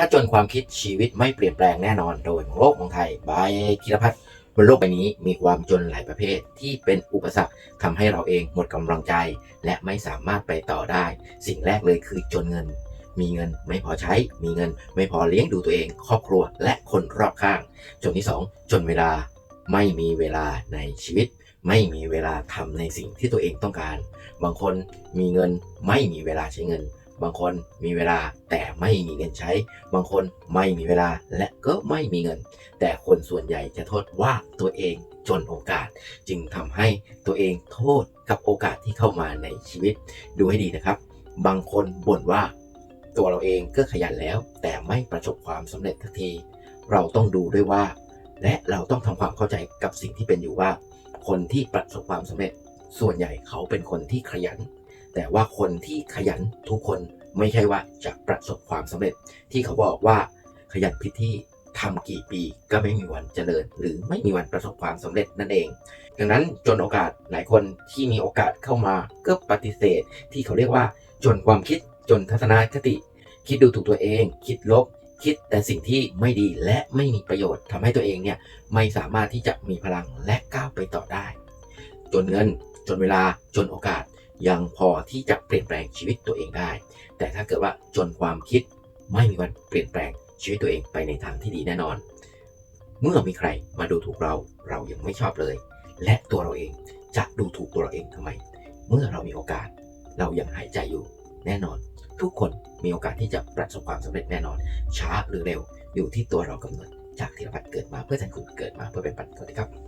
ถ้าจนความคิดชีวิตไม่เปลี่ยนแปลงแน่นอนโดยโลกของไทยบายธีรพัฒน์บนโลกใบนี้มีความจนหลายประเภทที่เป็นอุปสรรคทำให้เราเองหมดกำลังใจ และไม่สามารถไปต่อได้ สิ่งแรกเลยคือจนเงิน มีเงินไม่พอใช้ มีเงินไม่พอเลี้ยงดูตัวเอง ครอบครัวและคนรอบข้าง จนที่สองจนเวลาไม่มีเวลาในชีวิต ไม่มีเวลาทำในสิ่งที่ตัวเองต้องการ บางคนมีเงินไม่มีเวลาใช้เงิน บางคนมีเวลาแต่ไม่มีเงินใช้ บางคนไม่มีเวลาและก็ไม่มีเงิน แต่คนส่วนใหญ่จะโทษว่าตัวเองจนโอกาส จึงทำให้ตัวเองโทษกับโอกาสที่เข้ามาในชีวิต ดูให้ดีนะครับ บางคนบ่นว่า ตัวเราเองก็ขยันแล้ว แต่ไม่ประสบความสำเร็จทันที เราต้องดูด้วยว่า และเราต้องทำความเข้าใจกับสิ่งที่เป็นอยู่ว่า คนที่ประสบความสำเร็จ ส่วนใหญ่เขาเป็นคนที่ขยัน แต่ว่าคนที่ขยันทุกคนไม่ใช่ว่าจะประสบความสำเร็จ ที่เขาบอกว่าขยันผิดที่ทำกี่ปีก็ไม่มีวันเจริญ หรือไม่มีวันประสบความสำเร็จนั่นเอง ดังนั้นจนโอกาสหลายคนที่มีโอกาสเข้ามาก็ปฏิเสธ ที่เขาเรียกว่า จนความคิดจนทัศนคติ คิดดูถูกตัวเอง คิดลบ คิดแต่สิ่งที่ไม่ดีและไม่มีประโยชน์ทำให้ตัวเองเนี่ยไม่สามารถที่จะมีพลังและก้าวไปต่อได้ จนเงิน จนเวลาจนโอกาส ยังพอที่จะเปลี่ยนแปลงชีวิตตัวเองได้ แต่ถ้าเกิดว่าจนความคิดไม่มีวันเปลี่ยนแปลงชีวิตตัวเองไปในทางที่ดีแน่นอน เมื่อมีใครมาดูถูกเราเรายังไม่ชอบเลย และตัวเราเองจะดูถูกตัวเราเองทำไม เมื่อเรามีโอกาส เรายังหายใจอยู่แน่นอน ทุกคนมีโอกาสที่จะประสบความสำเร็จแน่นอน ช้าหรือเร็วอยู่ที่ตัวเรากำหนดจากที่เราเกิดมาเพื่อแทนคุณเกิดมาเพื่อเป็นปัจจุบันสวัสดีครับ